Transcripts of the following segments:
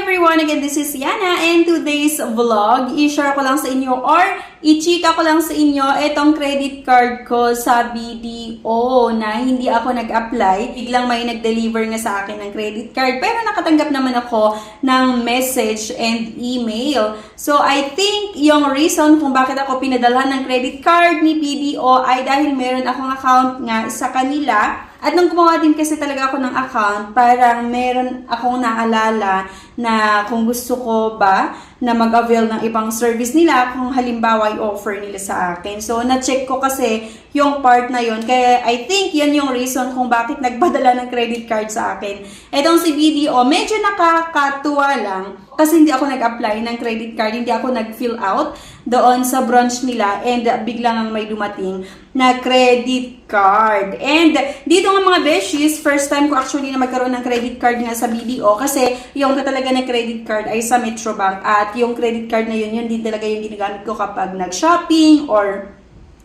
everyone! Again, this is Yana and today's vlog, i-share ko lang sa inyo or i-chika ko lang sa inyo itong credit card ko sa BDO na hindi ako nag-apply. Biglang may nag-deliver nga sa akin ng credit card pero nakatanggap naman ako ng message and email. So, I think yung reason kung bakit ako pinadalhan ng credit card ni BDO ay dahil meron akong account nga sa kanila at nung gumawa din kasi talaga ako ng account, parang meron akong naalala na kung gusto ko ba na mag-avail ng ibang service nila kung halimbawa i-offer nila sa akin. So, na-check ko kasi yung part na yon Kaya I think yan yung reason kung bakit nagpadala ng credit card sa akin. Etong si BDO, medyo nakakatuwa lang kasi hindi ako nag-apply ng credit card, hindi ako nag-fill out doon sa branch nila and biglang ang may dumating na credit card. And dito nga mga beshies, first time ko actually na magkaroon ng credit card nga sa BDO kasi yung ka talaga na credit card ay sa Metrobank at yung credit card na yun, yun din talaga yung ginagamit ko kapag nag-shopping or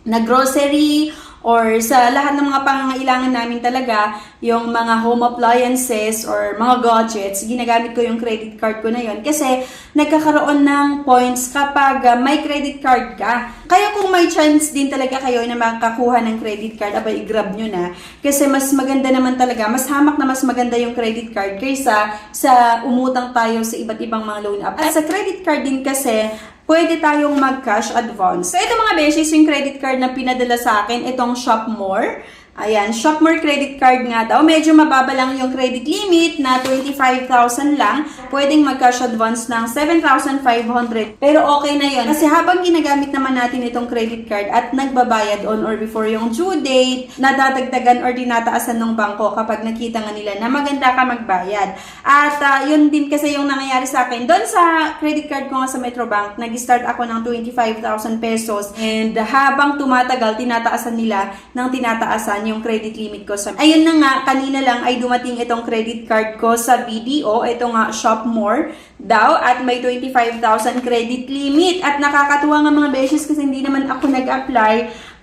nag-grocery or sa lahat ng mga pangangailangan namin talaga, yung mga home appliances or mga gadgets, ginagamit ko yung credit card ko na yon kasi nagkakaroon ng points kapag uh, may credit card ka. Kaya kung may chance din talaga kayo na makakuha ng credit card, abay, i-grab nyo na. Kasi mas maganda naman talaga, mas hamak na mas maganda yung credit card kaysa sa umutang tayo sa iba't ibang mga loan app. At sa credit card din kasi, pwede tayong mag-cash advance. So, ito mga beses, yung credit card na pinadala sa akin, itong Shop More. Ayan, Shopmore credit card nga daw. Medyo mababa lang yung credit limit na 25,000 lang. Pwedeng mag-cash advance ng 7,500. Pero okay na yon Kasi habang ginagamit naman natin itong credit card at nagbabayad on or before yung due date, nadadagdagan or dinataasan ng bangko kapag nakita nga nila na maganda ka magbayad. At ah, yun din kasi yung nangyayari sa akin. Doon sa credit card ko nga sa Metrobank, nag-start ako ng 25,000 pesos. And habang tumatagal, tinataasan nila ng tinataasan yung credit limit ko sa... Ayun na nga, kanina lang ay dumating itong credit card ko sa BDO. Ito nga, Shop More daw. At may 25,000 credit limit. At nakakatuwa nga mga beses kasi hindi naman ako nag-apply.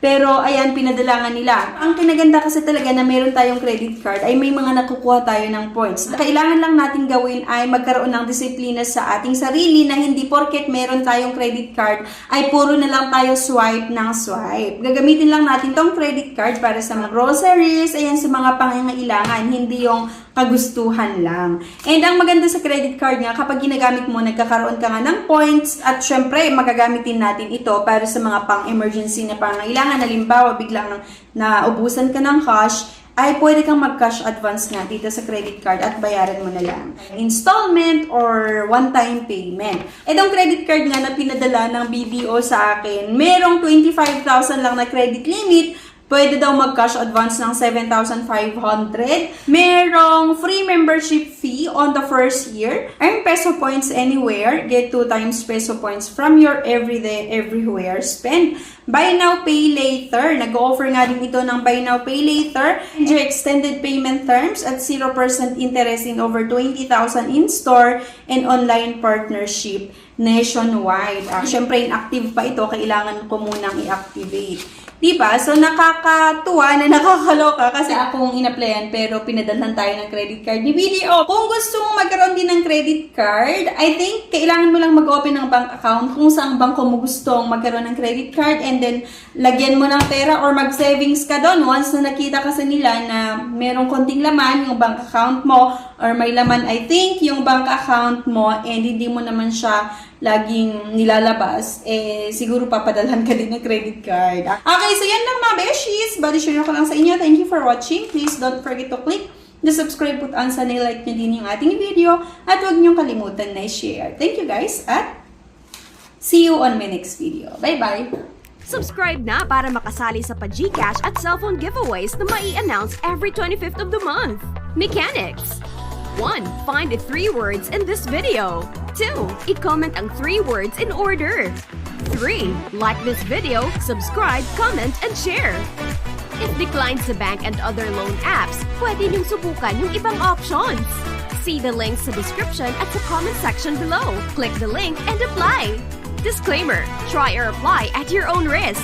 Pero ayan, pinadala nga nila. Ang kinaganda kasi talaga na meron tayong credit card ay may mga nakukuha tayo ng points. Kailangan lang natin gawin ay magkaroon ng disiplina sa ating sarili na hindi porket meron tayong credit card ay puro na lang tayo swipe ng swipe. Gagamitin lang natin tong credit card para sa mga groceries, ayan sa mga pangangailangan, hindi yung kagustuhan lang. And ang maganda sa credit card nga, kapag ginagamit mo, nagkakaroon ka nga ng points at syempre, magagamit din natin ito para sa mga pang-emergency na pangangailangan. Halimbawa, biglang naubusan ka ng cash, ay pwede kang mag-cash advance nga dito sa credit card at bayaran mo na lang. Installment or one-time payment. Itong credit card nga na pinadala ng BDO sa akin, merong 25,000 lang na credit limit, Pwede daw mag-cash advance ng 7,500. Merong free membership fee on the first year. Earn peso points anywhere. Get 2 times peso points from your everyday, everywhere spend. Buy now, pay later. Nag-offer nga din ito ng buy now, pay later. Enjoy extended payment terms at 0% interest in over 20,000 in-store and online partnership nationwide. Ah, Siyempre, inactive pa ito. Kailangan ko munang i-activate. Diba? So, nakakatuwa na nakakaloka kasi akong inaplayan pero pinadalhan tayo ng credit card ni BDO. Kung gusto mo magkaroon din ng credit card, I think kailangan mo lang mag-open ng bank account kung saan bangko mo gustong magkaroon ng credit card and then lagyan mo ng pera or mag-savings ka doon once na nakita kasi nila na merong konting laman yung bank account mo or may laman I think yung bank account mo and hindi mo naman siya laging nilalabas, eh, siguro papadalhan ka din ng credit card. Okay, so yan lang mga beshies. Body share ko lang sa inyo. Thank you for watching. Please don't forget to click the subscribe button sa like nyo din yung ating video at huwag nyo kalimutan na i-share. Thank you guys at see you on my next video. Bye-bye! Subscribe na para makasali sa pa-Gcash at cellphone giveaways na mai-announce every 25th of the month. Mechanics 1. Find the three words in this video. 2. I-comment ang three words in order. 3. Like this video, subscribe, comment, and share. If declined sa bank and other loan apps, pwede niyong subukan yung ibang options. See the links sa description at sa comment section below. Click the link and apply. Disclaimer, try or apply at your own risk.